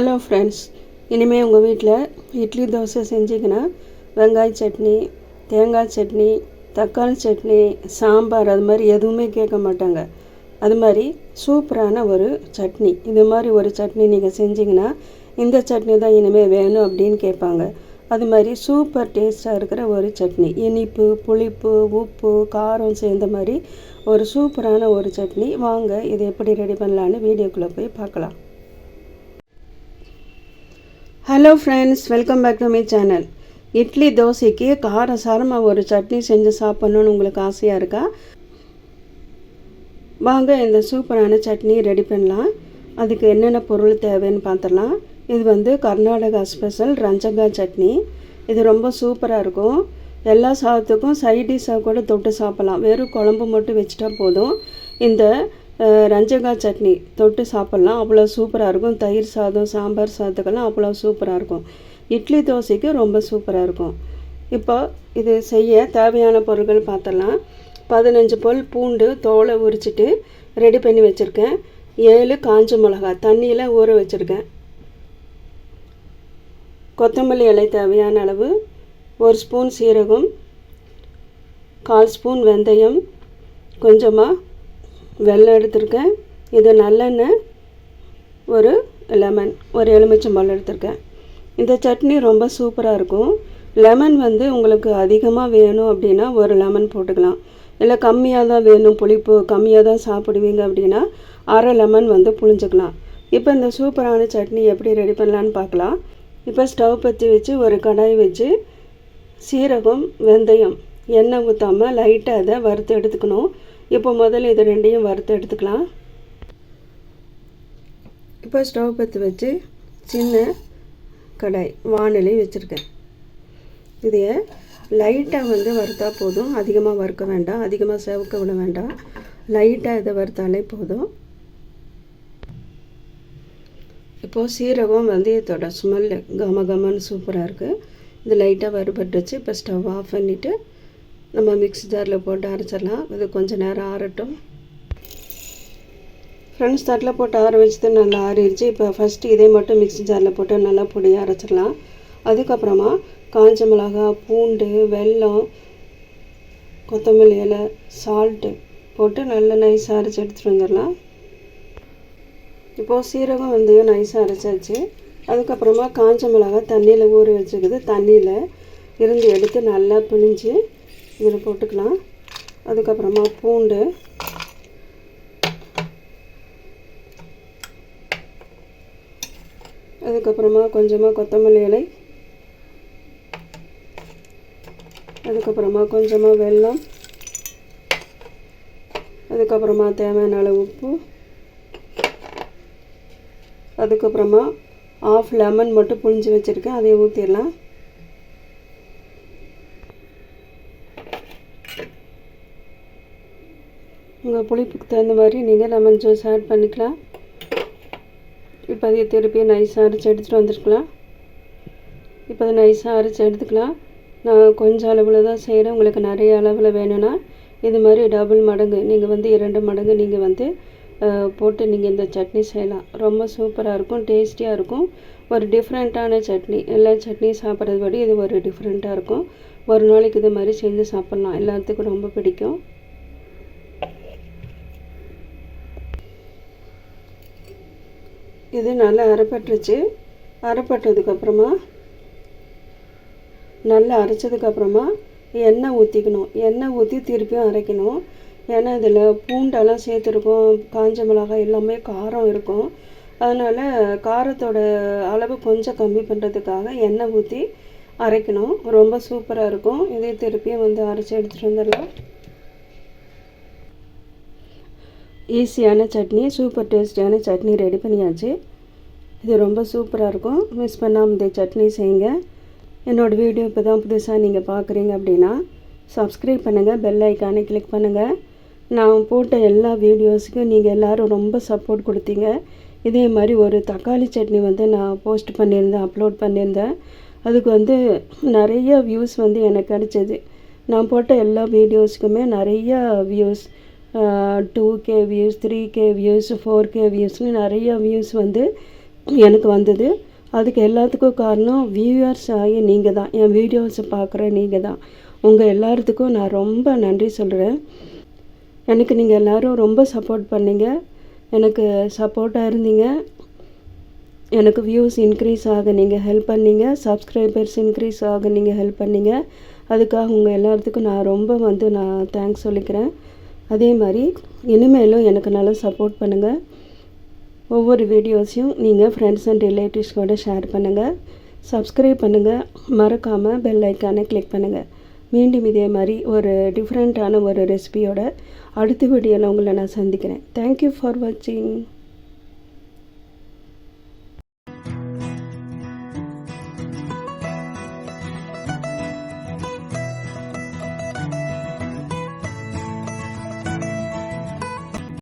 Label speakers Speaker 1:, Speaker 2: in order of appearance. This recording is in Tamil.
Speaker 1: ஹலோ ஃப்ரெண்ட்ஸ் இனிமேல் உங்கள் வீட்டில் இட்லி தோசை செஞ்சிங்கன்னா வெங்காய சட்னி தேங்காய் சட்னி தக்காளி சட்னி சாம்பார் அது மாதிரி எதுவுமே கேட்க மாட்டாங்க. அது மாதிரி சூப்பரான ஒரு சட்னி. இது மாதிரி ஒரு சட்னி நீங்கள் செஞ்சிங்கன்னா இந்த சட்னி தான் இனிமேல் வேணும் அப்படின்னு கேட்பாங்க. அது மாதிரி சூப்பர் டேஸ்ட்டாக இருக்கிற ஒரு சட்னி. இனிப்பு புளிப்பு உப்பு காரம் சேர்ந்த மாதிரி ஒரு சூப்பரான ஒரு சட்னி. வாங்க இது எப்படி ரெடி பண்ணலான்னு வீடியோக்குள்ளே போய் பார்க்கலாம். Hello friends welcome back to my channel idli தோசைக்கு காரசாரமாக ஒரு சட்னி செஞ்சு சாப்பிட்ணுன்னு உங்களுக்கு ஆசையாக இருக்கா? வாங்க இந்த சூப்பரான சட்னி ரெடி பண்ணலாம். அதுக்கு என்னென்ன பொருள் தேவைன்னு பார்த்துடலாம். இது வந்து கர்நாடகா ஸ்பெஷல் ரஞ்சகா சட்னி. இது ரொம்ப சூப்பராக இருக்கும். எல்லா சாதத்துக்கும் சைட் டிஷ்ஷாக கூட தொட்டு சாப்பிட்லாம். வெறும் குழம்பு மட்டும் வச்சுட்டா போதும். இந்த ரஞ்சகா சட்னி தொட்டு சாப்பிட்லாம். அவ்வளோ சூப்பராக இருக்கும். தயிர் சாதம் சாம்பார் சாதத்துக்கெல்லாம் அவ்வளோ சூப்பராக இருக்கும். இட்லி தோசைக்கு ரொம்ப சூப்பராக இருக்கும். இப்போ இது செய்ய தேவையான பொருட்கள் பார்த்தலாம் பதினஞ்சு பல் பூண்டு தோலை உரிச்சிட்டு ரெடி பண்ணி வச்சுருக்கேன். ஏழு காஞ்ச மிளகா தண்ணியில் ஊற வச்சுருக்கேன். கொத்தமல்லி இலை தேவையான அளவு ஒரு ஸ்பூன் சீரகம் கால் ஸ்பூன் வெந்தயம் கொஞ்சமாக வெள்ளம் எடுத்திருக்கேன். இது நல்லெண்ணெய் ஒரு லெமன் ஒரு எலுமிச்சம்பழம் எடுத்திருக்கேன். இந்த சட்னி ரொம்ப சூப்பராக இருக்கும். லெமன் வந்து உங்களுக்கு அதிகமாக வேணும் அப்படின்னா ஒரு லெமன் போட்டுக்கலாம். இல்லை கம்மியாக தான் வேணும் புளிப்பு கம்மியாக தான் சாப்பிடுவீங்க அப்படின்னா அரை லெமன் வந்து புளிஞ்சுக்கலாம் இப்போ இந்த சூப்பரான சட்னி எப்படி ரெடி பண்ணலான்னு பார்க்கலாம். இப்போ ஸ்டவ் பற்றி வச்சு ஒரு கடாய் வச்சு சீரகம் வெந்தயம் எண்ணெய் ஊற்றாமல் லைட்டாக அதை வறுத்து எடுத்துக்கணும். இப்போ முதல்ல இது ரெண்டையும் வறுத்து எடுத்துக்கலாம். இப்போ ஸ்டவ் பற்றி வச்சு சின்ன கடாய் வானிலை வச்சுருக்கேன். இதையை லைட்டாக வந்து வறுத்தா போதும். அதிகமாக வறுக்க வேண்டாம். அதிகமாக செவக்க விட வேண்டாம். லைட்டாக இதை வறுத்தாலே போதும். இப்போது சீரகம் வந்து இதோட ஸ்மெல் கம கமன்னு சூப்பராக இருக்குது இது லைட்டாக வறுபட்டுச்சு இப்போ ஸ்டவ் ஆஃப் பண்ணிவிட்டு நம்ம மிக்ஸி ஜாரில் போட்டு அரைச்சிடலாம். இது கொஞ்சம் நேரம் ஆறட்டும். ஃப்ரெண்ட்ஸ் தட்டில் போட்டு ஆற வச்சது நல்லா ஆறிடுச்சு. இப்போ ஃபஸ்ட்டு இதே மட்டும் மிக்ஸி ஜாரில் போட்டு நல்லா பொடியாக அரைச்சிடலாம். அதுக்கப்புறமா காஞ்ச மிளகா பூண்டு வெல்லம் கொத்தமல்லி இலை சால்ட்டு போட்டு நல்லா நைஸாக அரைச்சி எடுத்துகிட்டு வந்துடலாம். இப்போது சீரகம் வெந்தயம் நைஸாக அரைச்சாச்சு. அதுக்கப்புறமா காஞ்ச மிளகாய் தண்ணியில் ஊற வச்சுக்குது தண்ணியில் இருந்து எடுத்து நல்லா பிழிஞ்சு இதில் போட்டுக்கலாம். அதுக்கப்புறமா பூண்டு. அதுக்கப்புறமா கொஞ்சமாக கொத்தமல்லி இலை. அதுக்கப்புறமா கொஞ்சமாக வெல்லம். அதுக்கப்புறமா தேவையான அளவு உப்பு. அதுக்கப்புறமா ஆஃப் லெமன் மட்டும் புழிஞ்சு வச்சுருக்கேன். அதை ஊற்றிடலாம் உங்கள் புளிப்புக்கு தகுந்த மாதிரி நீங்கள் லெமன் ஜூஸ் ஆட் பண்ணிக்கலாம். இப்போ அதை திருப்பி நைஸாக அரைச்சி எடுத்துகிட்டு வந்துருக்கலாம். இப்போ அதை நைஸாக அரைச்சி எடுத்துக்கலாம். நான் கொஞ்சம் அளவில் தான் செய்கிறேன் உங்களுக்கு நிறைய அளவில் வேணும்னா இது மாதிரி டபுள் மடங்கு நீங்கள் வந்து இரண்டு மடங்கு நீங்கள் வந்து போட்டு நீங்கள் இந்த சட்னி செய்யலாம். ரொம்ப சூப்பராக இருக்கும் டேஸ்டியாக இருக்கும். ஒரு டிஃப்ரெண்ட்டான சட்னி எல்லா சட்னியும் சாப்பிட்றது படி இது ஒரு டிஃப்ரெண்ட்டாக இருக்கும். ஒரு நாளைக்கு இது மாதிரி செஞ்சு சாப்பிட்லாம். எல்லாத்துக்கும் ரொம்ப பிடிக்கும். இது நல்லா அரைப்பட்டுருச்சு. அரைப்பட்டதுக்கப்புறமா நல்லா அரைச்சதுக்கப்புறமா எண்ணெய் ஊற்றிக்கணும் எண்ணெய் ஊற்றி திருப்பியும் அரைக்கணும். ஏன்னா இதில் பூண்டெல்லாம் சேர்த்துருக்கோம். காஞ்ச மிளகாய் எல்லாமே காரம் இருக்கும். அதனால் காரத்தோட அளவு கொஞ்சம் கம்மி பண்ணுறதுக்காக எண்ணெய் ஊற்றி அரைக்கணும். ரொம்ப சூப்பராக இருக்கும். இதே திருப்பியும் வந்து அரைச்சி எடுத்துகிட்டு வந்துடலாம். ஈஸியான சட்னி சூப்பர் டேஸ்டியான சட்னி ரெடி பண்ணியாச்சு. இது ரொம்ப சூப்பராக இருக்கும். மிஸ் பண்ணாமல் இந்த சட்னி செய்யுங்க. என்னோடய வீடியோ இப்போ தான் புதுசாக நீங்கள் பார்க்குறீங்க அப்படின்னா சப்ஸ்கிரைப் பண்ணுங்கள் பெல் ஐக்கானை கிளிக் பண்ணுங்கள் நான் போட்ட எல்லா வீடியோஸுக்கும் நீங்கள் எல்லோரும் ரொம்ப சப்போர்ட் கொடுத்தீங்க. இதே மாதிரி ஒரு தக்காளி சட்னி வந்து நான் போஸ்ட் பண்ணியிருந்தேன் அப்லோட் பண்ணியிருந்தேன். அதுக்கு வந்து நிறைய வியூஸ் வந்து எனக்கு கிடச்சிது. நான் போட்ட எல்லா வீடியோஸுக்குமே நிறையா views two K views three K views four K வியூஸ்னு நிறைய வியூஸ் வந்து எனக்கு வந்தது. அதுக்கு எல்லாத்துக்கும் காரணம் வியூவர்ஸ் ஆகி நீங்கள் தான். என் வீடியோஸை பார்க்குற நீங்கள் தான். உங்கள் எல்லாத்துக்கும் நான் ரொம்ப நன்றி சொல்கிறேன் எனக்கு நீங்கள் எல்லோரும் ரொம்ப சப்போர்ட் பண்ணீங்க. எனக்கு சப்போர்ட்டாக இருந்தீங்க. எனக்கு வியூஸ் இன்க்ரீஸ் ஆக நீங்கள் ஹெல்ப் பண்ணீங்க. சப்ஸ்கிரைபர்ஸ் இன்க்ரீஸ் ஆக நீங்கள் ஹெல்ப் பண்ணீங்க. அதுக்காக உங்கள் எல்லாத்துக்கும் நான் ரொம்ப வந்து நான் தேங்க்ஸ் சொல்லிக்கிறேன். அதே மாதிரி இனிமேலும் எனக்கு நல்லா சப்போர்ட் பண்ணுங்கள் ஒவ்வொரு வீடியோஸையும் நீங்கள் ஃப்ரெண்ட்ஸ் அண்ட் ரிலேட்டிவ்ஸ் ஷேர் பண்ணுங்கள் சப்ஸ்கிரைப் பண்ணுங்கள் மறக்காமல் பெல் ஐக்கானை கிளிக் பண்ணுங்கள் மீண்டும் இதே மாதிரி ஒரு டிஃப்ரெண்ட்டான ஒரு ரெசிபியோட அடுத்த வீடியோவில் உங்களை நான் சந்திக்கிறேன். தேங்க்யூ ஃபார் வாட்சிங்